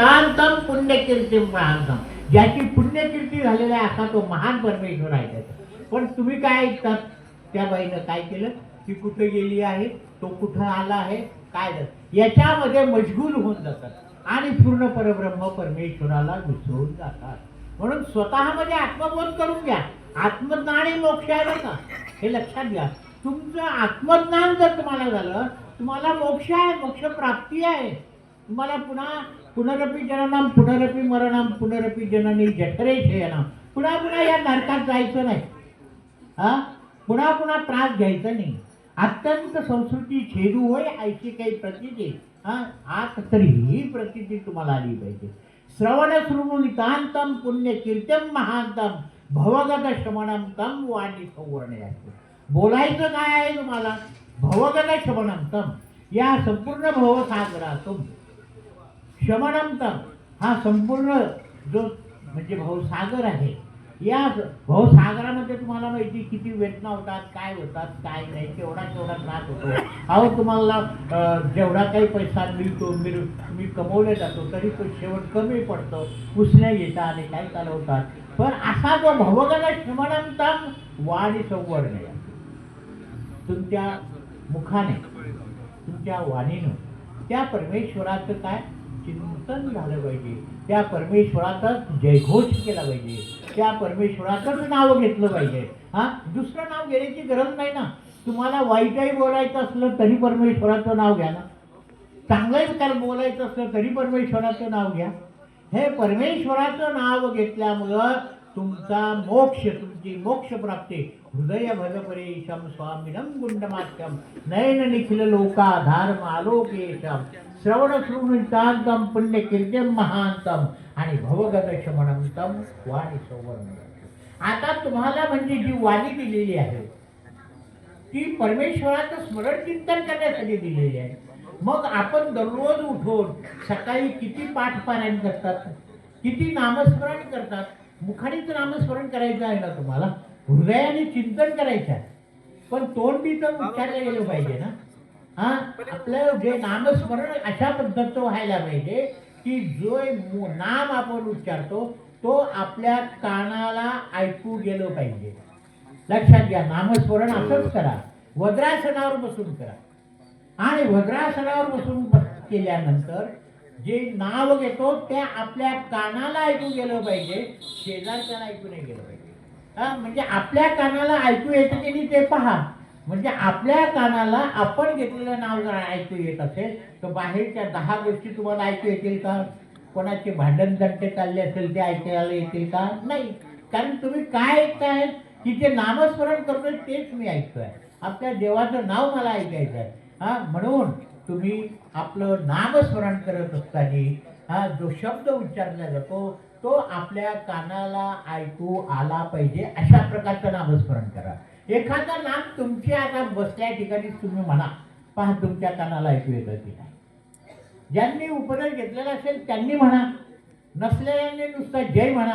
महानतम पुण्यकीर्ती महानतम ज्याची पुण्यकीर्ती झालेला आहे असा तो महान परमेश्वर आहे त्याचा. पण तुम्ही काय ऐकतात त्या बाईनं काय केलं? ती कुठं गेली आहे? तो कुठं आला आहे? काय झालं? याच्यामध्ये मशगूल होऊन जातात. आणि पूर्ण परब्रह्म परमेश्वराला विसरून जातात. म्हणून स्वतःमध्ये आत्मबोध करून घ्या. आत्मज्ञान हे मोक्ष आहे का? हे लक्षात घ्या. तुमचं आत्मज्ञान जर तुम्हाला झालं तुम्हाला मोक्ष आहे मोक्ष प्राप्ती आहे. तुम्हाला पुन्हा पुनरपी जननाम पुनरपी मरणाम पुनरपी जननी जठरे शयनम पुन्हा पुन्हा या नरकात जायचं नाही. हा? पुन्हा पुन्हा त्रास घ्यायचा नाही. अत्यंत संस्कृती छेदू होय ऐशी काही प्रतिती हा? आत तरी ही प्रतिती तुम्हाला आली पाहिजे. श्रवण श्रुणू नितांतम पुण्य कीर्तम महांतम भवगत श्रवणम तम वाणी सौवर्ण बोलायचं काय आहे तुम्हाला? भवगत श्रवणम तम या संपूर्ण भवसागरातून शमनंतम हा संपूर्ण जो म्हणजे भावसागर आहे या भावसागरामध्ये तुम्हाला माहिती किती वेदना होतात काय होतात काय नाही केवढा केवढा त्रास होतो. अहो तुम्हाला जेवढा काही पैसा मिळतो मिळ मी कमवले जातो तरी तो शेवट कमी पडतो उसण्या येतात आणि काय चालवतात पण असा जो भवगला श्रमणांचा वाणी संवर्ण तुमच्या मुखाने तुमच्या वाणीनं त्या परमेश्वराचं काय? चिंतन झालं पाहिजे. त्या परमेश्वराचाच जयघोष केला पाहिजे. त्या परमेश्वराचंच नाव घेतलं पाहिजे. हा? दुसरं नाव घेण्याची गरज नाही ना. तुम्हाला वाईटही बोलायचं असलं तरी परमेश्वराचं नाव घ्या ना. चांगलंच काय बोलायचं असलं तरी परमेश्वराचं नाव घ्या. हे परमेश्वराचं नाव घेतल्यामुळं तुमचा मोक्ष तुमची मोक्ष प्राप्ती हृदय भगपरेशम स्वामिनम गुंडमात्यम नयन निखिल लोका धर्म आलोकेशम श्रवण श्रवणितांतम पुण्य कीर्त्यम महांतम आणि भवगत शमनंतम वाणी सौवर्ण आता तुम्हाला म्हणजे जी वाणी दिलेली आहे ती परमेश्वराचं स्मरण चिंतन करण्यासाठी दिलेली आहे. मग आपण दररोज उठून सकाळी किती पाठ पारायण करतात? किती नामस्मरण करतात? मुखानेच नामस्मरण करायचं आहे ना तुम्हाला? हृदयाने चिंतन करायचं आहे. पण तोंडी तर उच्चारलं गेलं पाहिजे ना? हा? आपलं जे नामस्मरण अशा पद्धतीचं व्हायला पाहिजे की जो नाम आपण उच्चारतो तो आपल्या कानाला ऐकू गेलं पाहिजे. लक्षात घ्या नामस्मरण असंच करा. वज्रासनावर बसून करा. आणि वज्रासनावर बसून बस केल्यानंतर जे नाव घेतो ते आपल्या कानाला ऐकू गेलं पाहिजे. शेजारच्याला ऐकू नाही गेलं पाहिजे. हा, म्हणजे आपल्या कानाला ऐकू येतं की नाही ते पहा. म्हणजे आपल्या कानाला आपण घेतलेलं नाव जर ऐकू येत असेल तर बाहेरच्या दहा गोष्टी तुम्हाला ऐकू येतील का? कोणाचे भांडण तंटे चालले असेल ते ऐकायला येतील का? नाही. कारण तुम्ही काय ऐकताय की जे नामस्मरण करतोय तेच मी ऐकतोय. आपल्या देवाचं नाव मला ऐकायचं आहे. हा म्हणून तुम्ही आपलं नामस्मरण करत असताना हा जो शब्द उच्चारला जातो तो आपल्या कानाला ऐकू आला पाहिजे. अशा प्रकारचं नामस्मरण करा. एखादं नाम तुमच्या आता बसल्या ठिकाणी तुम्ही म्हणा. पहा तुमच्या कानाला ऐकू येतं की नाही. ज्यांनी उपदेश घेतलेला असेल त्यांनी म्हणा. नसलेल्यांनी नुसता जय म्हणा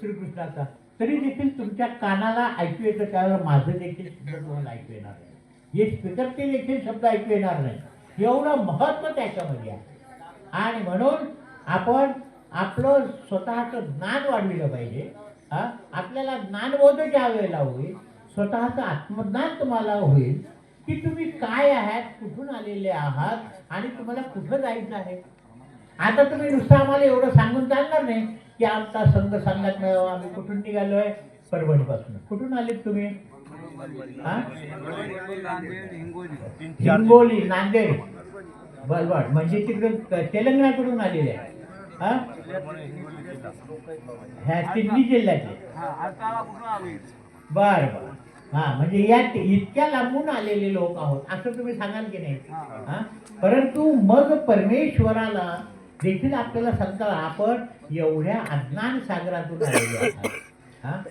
श्रीकृष्णाचा. तरी देखील तुमच्या कानाला ऐकू येतं त्यावेळेला माझं देखील शब्द तुम्हाला ऐकू येणार नाही. हे स्पीकरचे देखील शब्द ऐकू येणार नाही. एवढं महत्त्व त्याच्यामध्ये आहे. आणि म्हणून आपण आपलं स्वतःचं ज्ञान वाढविलं पाहिजे. आपल्याला ज्ञानबोध ज्या वेळेला होईल स्वतःचं आत्मज्ञान तुम्हाला होईल की तुम्ही काय आहात कुठून आलेले आहात आणि तुम्हाला कुठं जायचं आहे? आता तुम्ही नुसतं आम्हाला एवढं सांगून चालणार नाही की आमचा संघ सांगत नाही आम्ही कुठून निघालोय? परभणीपासून. कुठून आलेत तुम्ही? हा? हिंगोली नांदेड. बलवाड म्हणजे तिकडे तेलंगणाकडून आलेले आहे. हा? ह्या तिन्ही जिल्ह्यातले. बर बर. हा म्हणजे या इतक्या लांबून आलेले लोक आहोत. असं तुम्ही सांगाल की नाही? हा. परंतु मग परमेश्वराला देखील आपल्याला सांगता आपण एवढ्या अज्ञान सागरातून आलेले आहात. हा?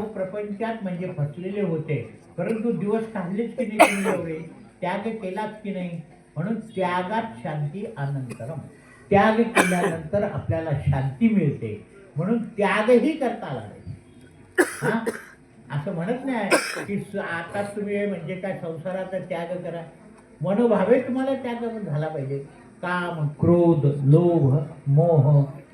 प्रपंचात म्हणजे फसलेले होते. परंतु दिवस काढलेच की नाही एवढे? त्याग केलाच की नाही? म्हणून त्यागात शांती अनंतरम. त्याग केल्यानंतर आपल्याला शांती मिळते. म्हणून त्यागही करता आला हा? असं म्हणत नाही की आता तुम्ही म्हणजे काय संसाराचा त्याग करा. मनोभावे तुम्हाला त्याग झाला पाहिजे. काम क्रोध लोभ मोह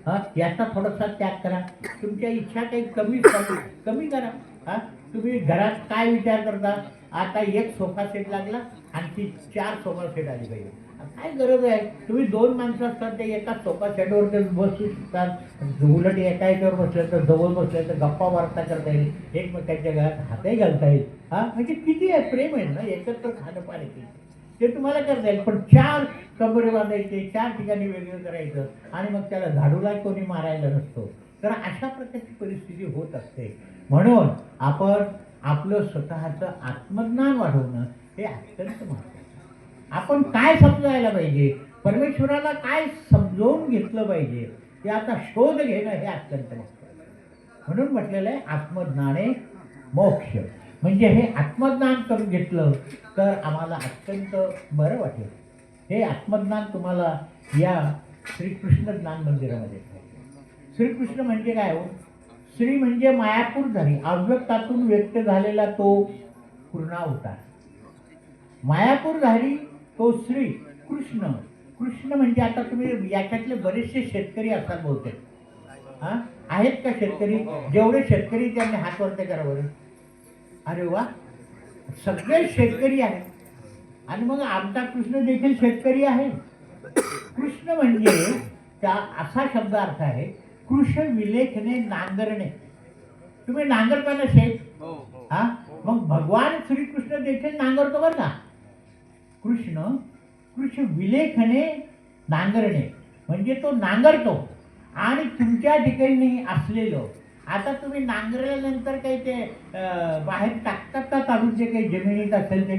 हा याचा थोडासा त्याग करा. तुमच्या इच्छा काही कमी कमी कमी करा. हा तुम्ही घरात काय विचार करता? आता एक सोफा सेट लागला आणखी चार सोफा सेट आली पाहिजे. काय गरज आहे? तुम्ही दोन माणसं असतात ते एका सोपा सेटवर ते बसू शकतात उलट एका याच्यावर बसलं तर जवळ बसलं तर गप्पा वार्ता करता येईल एकमेकांच्या घरात हातही घालता येईल. हा? म्हणजे किती आहे? प्रेम आहे ना एकत्र खाणं पाण्याची ते तुम्हाला करता येईल. पण चार कमरे बांधायचे चार ठिकाणी वेगळं करायचं आणि मग त्याला झाडूला कोणी मारायला नसतो. तर अशा प्रकारची परिस्थिती होत असते. म्हणून आपण आपलं स्वतःचं आत्मज्ञान वाढवणं हे अत्यंत महत्त्वाचं आपण काय समजायला पाहिजे? परमेश्वराला काय समजवून घेतलं पाहिजे? ते आता शोध घेणं हे अत्यंत म्हणून म्हटलेलं आहे आत्मज्ञाने मोक्ष. म्हणजे हे आत्मज्ञान करून घेतलं तर आम्हाला अत्यंत बरं वाटेल. हे आत्मज्ञान तुम्हाला या श्रीकृष्ण ज्ञान मंदिरामध्ये श्रीकृष्ण म्हणजे काय हो? श्री म्हणजे मायापूर झाली अव्यक्तातून व्यक्त झालेला तो पूर्णावतार. मायापूरधारी तो श्री कृष्ण. कृष्ण म्हणजे आता तुम्ही याच्यातले बरेचसे शेतकरी असतात बहुतेक हा? आहेत का शेतकरी? जेवढे शेतकरी त्यांनी हात वरते करा बरं. अरे वा. सगळे शेतकरी आहेत. आणि मग आमचा कृष्ण देखील शेतकरी आहे. कृष्ण म्हणजे त्या असा शब्द अर्थ आहे कृष्ण विलेखने नांगरणे. तुम्ही नांगरता ना शेत हा? मग भगवान श्रीकृष्ण देखील नांगरतो बरं का? कृष्ण कृष्ण विलेखने नांगरणे. म्हणजे तो नांगरतो. आणि तुमच्या ठिकाणी असलेलं आता तुम्ही नांगरल्यानंतर काही ते बाहेर टाकतात का काढून जे काही जमिनीत असेल ते?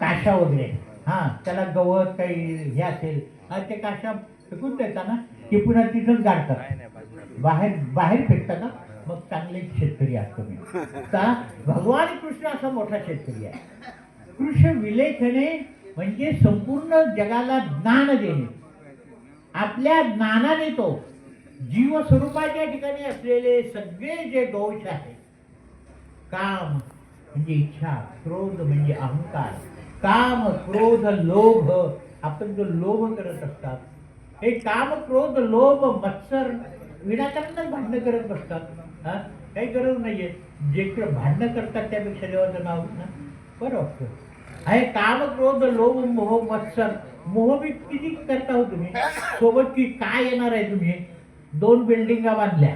काशा वगैरे. हा त्याला गवत काही हे असेल हा ते काशा फेकून देता ना? की पुन्हा तिथंच गाडतात. बाहेर बाहेर फेकता का? मग चांगले शेतकरी आहात तुम्ही. भगवान कृष्ण असा मोठा शेतकरी आहे. कृष्ण विलेखने म्हणजे संपूर्ण जगाला ज्ञान देणे. आपल्या ज्ञानाने तो जीव स्वरूपाच्या ठिकाणी असलेले सगळे जे दोष आहेत काम म्हणजे इच्छा क्रोध म्हणजे अहंकार काम क्रोध लोभ आपण जो लोभ करत असतात हे काम क्रोध लोभ मत्सर विनाकारणच भांडणं करत बसतात. काही गरज नाहीये. जे भांडणं करतात त्यापेक्षा देवाचं नाव ना. बरं आहे काम क्रोध लोभ मोह मत्सर. मोह बी किती करता हो तुम्ही? सोबत की काय येणार आहे तुम्ही? दोन बिल्डिंगा बांधल्या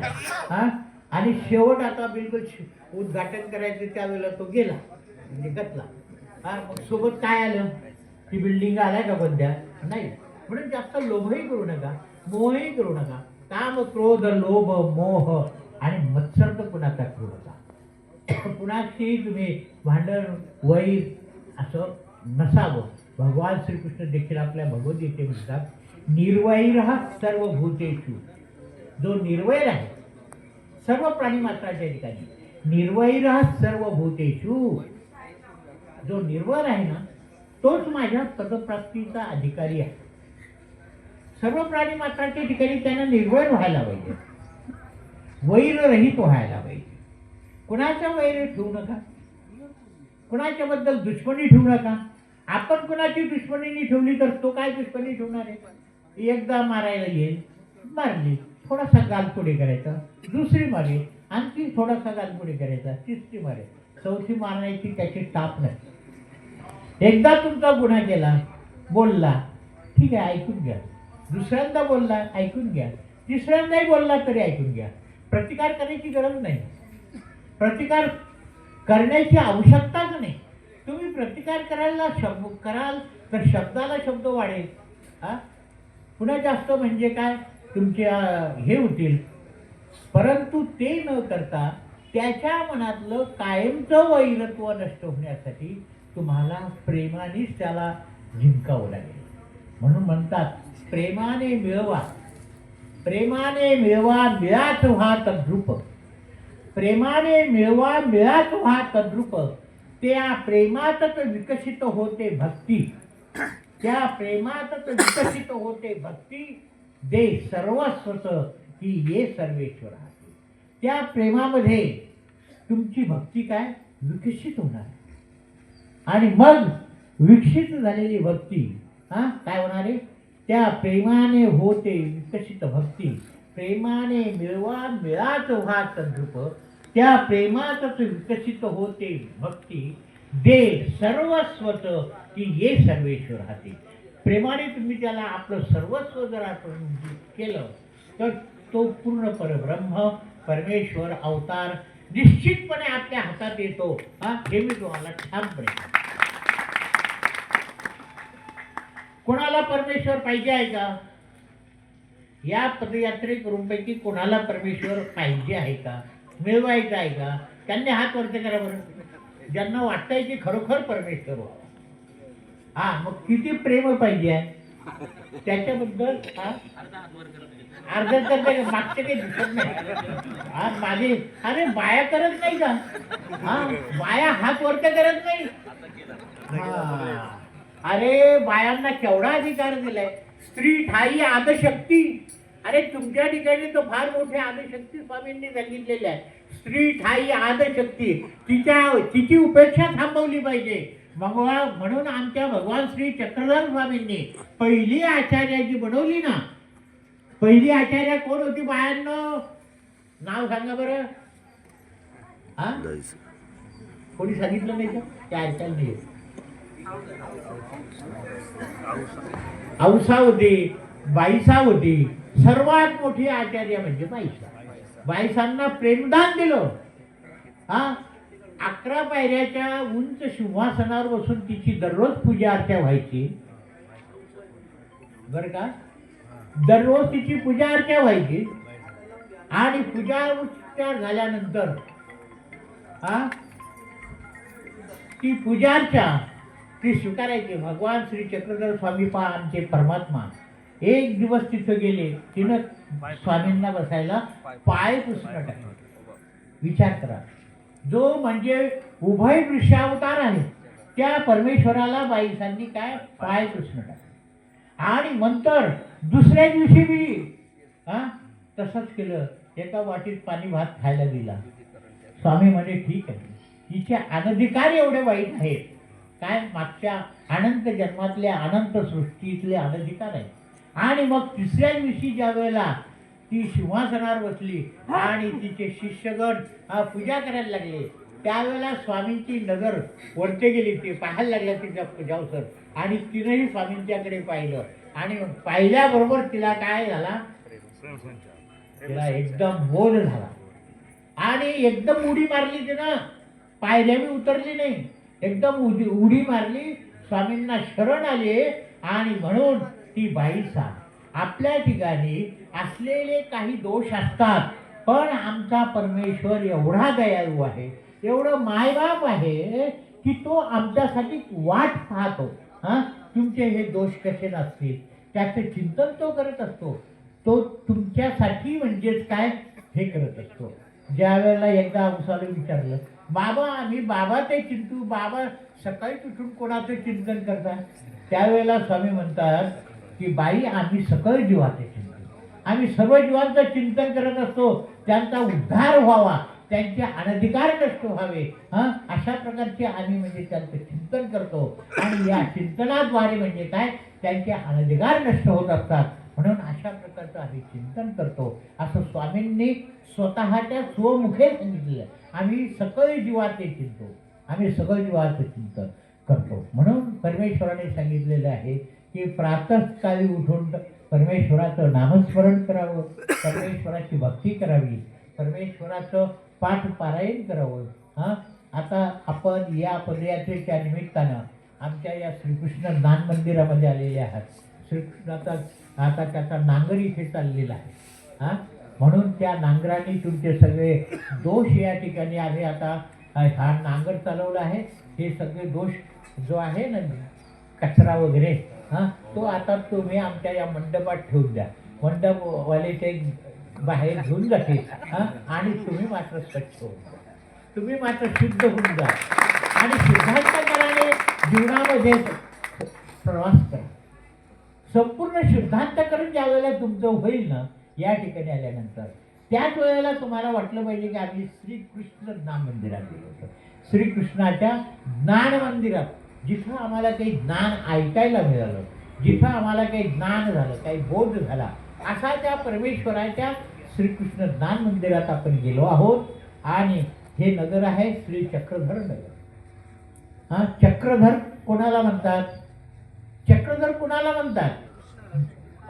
हा? आणि शेवट आता बिलकुल उद्घाटन करायचं त्यावेळेला तो गेला म्हणजे गतला हा मग सोबत काय आलं? ती बिल्डिंग आल्या का बंद्या नाही. म्हणून जास्त लोभही करू नका मोहही करू नका. काम क्रोध लोभ मोह आणि मत्सर तर कुणाचा करू नका कुणाशी तुम्ही भांडण वैर असं नसावं. भगवान श्रीकृष्ण देखील आपल्या भगवद्गीते म्हणतात निर्वैर सर्व भूतेषु जो निर्वैर आहे सर्व प्राणी मात्राच्या ठिकाणी निर्वैर सर्व भूतेषु जो निर्वर आहे ना तोच माझ्या पदप्राप्तीचा अधिकारी आहे. सर्व प्राणी मात्राच्या ठिकाणी त्यांना निर्वैर व्हायला पाहिजे. वैररहित व्हायला पाहिजे कुणाच्या वैर ठेवू नका? कुणाच्या बद्दल दुश्मनी ठेवू नका? आपण कुणाची दुश्मनी ठेवली तर तो काय दुश्मनी ठेवणार आहे? एकदा मारायला येईल मारली थोडासा गाल पुढे करायचा दुसरी मारेल आणखी थोडासा गाल पुढे करायचा तिसरी मारेल. चौथी मारण्याची त्याची ताप नाही. एकदा तुमचा गुन्हा केला बोलला ठीक आहे ऐकून घ्या. दुसऱ्यांदा बोलला ऐकून घ्या. तिसऱ्यांदाही बोलला तरी ऐकून घ्या. प्रतिकार करायची गरज नाही. प्रतिकार करण्याची आवश्यकताच नाही? तुम्ही प्रतिकार करायला शब्द कराल तर शब्दाला शब्द वाढेल. हा? पुन्हा जास्त म्हणजे काय? तुमच्या हे होतील. परंतु ते न करता त्याच्या मनातलं कायमचं वैरत्व नष्ट होण्यासाठी तुम्हाला प्रेमानेच त्याला जिंकावं लागेल. म्हणून म्हणतात प्रेमाने मिळवा. प्रेमाने मिळवा मिळाच व्हा तद्रूप. प्रेमाने मिळवा मिळाच व्हा तद्रुप. त्या प्रेमातच विकसित होते भक्ती. त्या प्रेमातच विकसित होते भक्ती. दे सर्वस्वत ही ये सर्वेश्वर आहे. त्या प्रेमामध्ये तुमची भक्ती काय? विकसित होणार. आणि मग विकसित झालेली भक्ती हा काय होणार? आहे त्या प्रेमाने होते विकसित भक्ती. प्रेमाने मिळवा मिळाच व्हा तद्रुप. त्या प्रेमातच विकसित होते भक्ती. दे सर्वस्वत की ये सर्वेश्वर हाती. प्रेमाने तुम्ही त्याला आपलं सर्वस्व जर आपण केलं तर तो पूर्ण परब्रह्म परमेश्वर अवतार निश्चितपणे आपल्या हातात येतो. हा हे मी तुम्हाला ठामपणे प्रेम कोणाला परमेश्वर पाहिजे आहे का? या पदयात्रेकरूंपैकी कोणाला परमेश्वर पाहिजे आहे का? मिळवायचा आहे का? त्यांनी हात वरती करा बरं. ज्यांना वाटतंय की खरोखर परमेश्वर हो हा मग किती प्रेम पाहिजे? त्याच्याबद्दल हा? अर्धा तर मागचे काही दिसत नाही. हा माझे अरे बाया करत नाही का? हा बाया हात वरती करत नाही? हा. अरे बायांना केवढा अधिकार दिलाय? स्त्री ठाई आदशक्ती. अरे तुमच्या ठिकाणी तो फार मोठे आदशक्ती स्वामींनी सांगितलेले आहे स्त्री ठाई आदशक्ती. तिच्या तिची उपेक्षा थांबवली पाहिजे. भगवान म्हणून आमच्या भगवान श्री चक्रधर स्वामींनी पहिली आचार्याची बनवली ना. पहिली आचार्य कोण होती बायांना? नाव सांगा बरं. हा? कोणी सांगितलं नाही का? त्या ऐकायला नाही येत. बाईसा होती सर्वात मोठी आचार्य म्हणजे बाईसा. बाईसांना प्रेमदान दिलं. हा? अकरा पायऱ्याच्या उंच सिंहासनावर बसून तिची दररोज पूजा अर्चा व्हायची. बर का? दररोज तिची पूजा अर्चा व्हायची. आणि पूजा उपचार झाल्यानंतर हा? ती पूजार्चा ती स्वीकारायची. भगवान श्री चक्रधर स्वामी पा आमचे परमात्मा. एक दिवस तिथं गेले तिनं स्वामींना बसायला पाय पुसणं टाकलं. विचार करा. जो म्हणजे उभय दृश्यावतार आहे त्या परमेश्वराला बाईसांनी काय? पाय पुसणं टाकलं. आणि नंतर दुसऱ्या दिवशी मी हा तसंच केलं. एका वाटीत पाणी भात खायला दिला. स्वामी म्हणजे ठीक आहे. तिचे अनधिकार एवढे वाईट आहेत. काय मागच्या अनंत जन्मातले अनंत सृष्टीतले अनधिकार आहेत? आणि मग तिसऱ्या दिवशी ज्या वेळेला ती सिंहासनावर बसली आणि तिचे शिष्यगण पूजा करायला लागले. त्यावेळेला स्वामींची नजर वरते गेली ती पाहायला लागल्या तिच्या पूजावसर. आणि तिनंही स्वामींच्याकडे पाहिलं. आणि पाहिल्याबरोबर तिला काय झाला? तिला एकदम बोध झाला. आणि एकदम उडी मारली तिनं. पायऱ्या मी उतरली नाही. एकदम उडी उडी मारली. स्वामींना शरण आले आणि म्हणून ती बाईसा आपल्या ठिकाणी असलेले काही दोष असतात पण आमचा परमेश्वर एवढा दयाळू आहे एवढं मायबाप आहे की तो आमच्यासाठी वाट पाहतो. हा? तुमचे हे दोष कसे नसतील त्याचं चिंतन तो करत असतो. तो तुमच्यासाठी म्हणजेच काय? हे करत असतो. ज्या वेळेला एकदा उसाला विचारलं बाबा आम्ही बाबा ते चिंतू बाबा सकाळी उठून कोणाचं चिंतन करतात त्यावेळेला स्वामी म्हणतात की बाई आम्ही सकळ जीवाचे चिंतन. आम्ही सर्व जीवांचं चिंतन करत असतो. त्यांचा उद्धार व्हावा. त्यांचे अनधिकार नष्ट व्हावे. हां? अशा प्रकारचे आम्ही म्हणजे त्यांचं चिंतन करतो. आणि या चिंतनाद्वारे म्हणजे काय? त्यांचे अनधिकार नष्ट होत असतात. म्हणून अशा प्रकारचं आम्ही चिंतन करतो. असं स्वामींनी स्वतःच्या स्वमुखे सांगितलेलं. आम्ही सकळ जीवाचे चिंतो आम्ही सकळ जीवाचं चिंतन करतो. म्हणून परमेश्वराने सांगितलेलं आहे की प्रातःकाळी उठून परमेश्वराचं नामस्मरण करावं परमेश्वराची भक्ती करावी परमेश्वराचं पाठ पारायण करावं. हां? आता आपण या पदयात्रेच्या निमित्तानं आमच्या या श्रीकृष्ण ज्ञान मंदिरामध्ये आलेले आहात. श्रीकृष्णाचा आता त्याचा नांगर इथे चाललेला आहे. हां? म्हणून त्या नांगराने तुमचे सगळे दोष या ठिकाणी आम्ही आता हा नांगर चालवला आहे. हे सगळे दोष जो आहे ना कचरा वगैरे हां? तो आता तुम्ही आमच्या या मंडपात ठेवून द्या. मंडपवाले ते बाहेर घेऊन जाते हां? आणि तुम्ही मात्र स्वच्छ होऊन जा. तुम्ही मात्र शुद्ध होऊन जा. आणि सिद्धांतकराने जीवनामध्ये प्रवास करा. संपूर्ण सिद्धांतकरण ज्या वेळेला तुमचं होईल ना या ठिकाणी आल्यानंतर त्याच वेळेला तुम्हाला वाटलं पाहिजे की आम्ही श्रीकृष्ण ज्ञान मंदिरात गेलो होतो. श्रीकृष्णाच्या ज्ञान मंदिरात जिथं आम्हाला काही ज्ञान ऐकायला मिळालं जिथं आम्हाला काही ज्ञान झालं काही बोध झाला असा त्या परमेश्वराच्या श्रीकृष्ण ज्ञान मंदिरात आपण गेलो आहोत. आणि हे नगर आहे श्री चक्रधर नगर. हा चक्रधर कोणाला म्हणतात? चक्रधर कोणाला म्हणतात?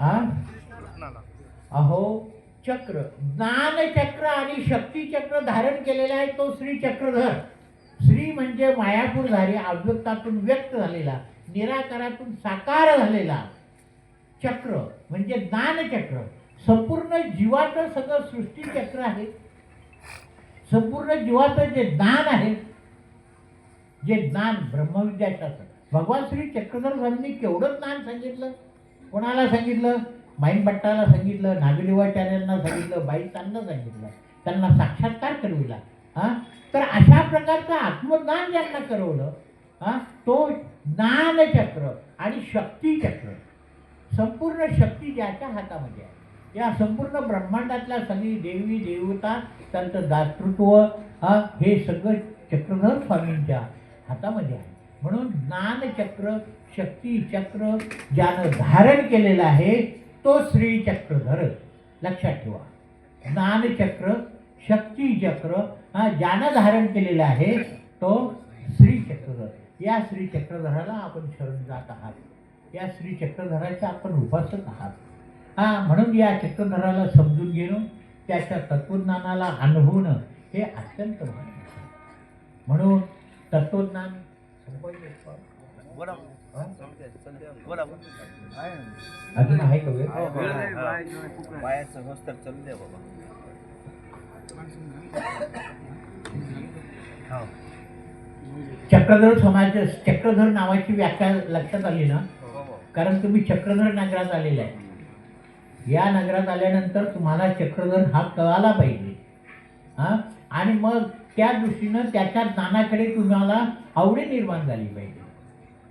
हा? अहो चक्र ज्ञान चक्र आणि शक्ती चक्र धारण केलेला आहे तो श्री चक्रधर. श्री म्हणजे मायापूरधारी अव्यक्तातून व्यक्त झालेला निराकारातून साकार झालेला चक्र म्हणजे ज्ञानचक्र संपूर्ण जीवाचं सगळं सृष्टीचक्र आहे. संपूर्ण जीवाचं जे ज्ञान आहे जे ज्ञान ब्रह्मविद्याशास्त्र भगवान श्री चक्रधर स्वामींनी केवढं ज्ञान सांगितलं? कोणाला सांगितलं? माईनभट्टाला सांगितलं नागदेवाचार्यांना सांगितलं बाईसांना सांगितलं. त्यांना साक्षात्कार करविला हा? तर अशा प्रकारचं आत्मज्ञान ज्यांना करवलं हा तो ज्ञानचक्र आणि शक्तीचक्र संपूर्ण शक्ती ज्याच्या हातामध्ये आहे. या संपूर्ण ब्रह्मांडातल्या सगळी देवी देवता त्यांचं दातृत्व हा हे सगळं चक्रधर स्वामींच्या हातामध्ये आहे. म्हणून ज्ञानचक्र शक्तीचक्र ज्यानं धारण केलेलं आहे तो श्रीचक्रधर लक्षात ठेवा. ज्ञानचक्र शक्तीचक्र हा ज्यानं धारण केलेलं आहे तो श्री चक्रधर. या श्री चक्रधराला आपण शरण जात आहात. या श्री चक्रधराचे आपण उपासक आहात. हा म्हणून या चक्रधराला समजून घेणं त्याच्या तत्वज्ञानाला अनुभवणं हे अत्यंत महत्वाचं म्हणून तत्वज्ञान अजून आहे का चक्रधर समाज चक्रधर नावाची व्याख्या लक्षात आली ना? कारण तुम्ही चक्रधर नगरात आलेला आहे. या नगरात आल्यानंतर तुम्हाला चक्रधर हा कळाला पाहिजे. हा? आणि मग त्या दृष्टीनं त्याच्या ज्ञानाकडे तुम्हाला आवडी निर्माण झाली पाहिजे.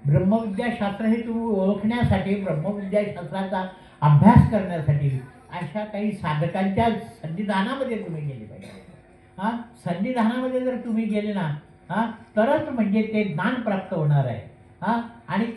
ब्रह्मविद्याशास्त्र हे तुम्ही ओळखण्यासाठी ब्रह्मविद्याशास्त्राचा अभ्यास करण्यासाठी अशा काही साधकांच्या संविधानामध्ये तुम्ही गेले. हा? सन्निधानामध्ये जर तुम्ही गेले ना हा? तरच म्हणजे ते ज्ञान प्राप्त होणार आहे. हा? आणि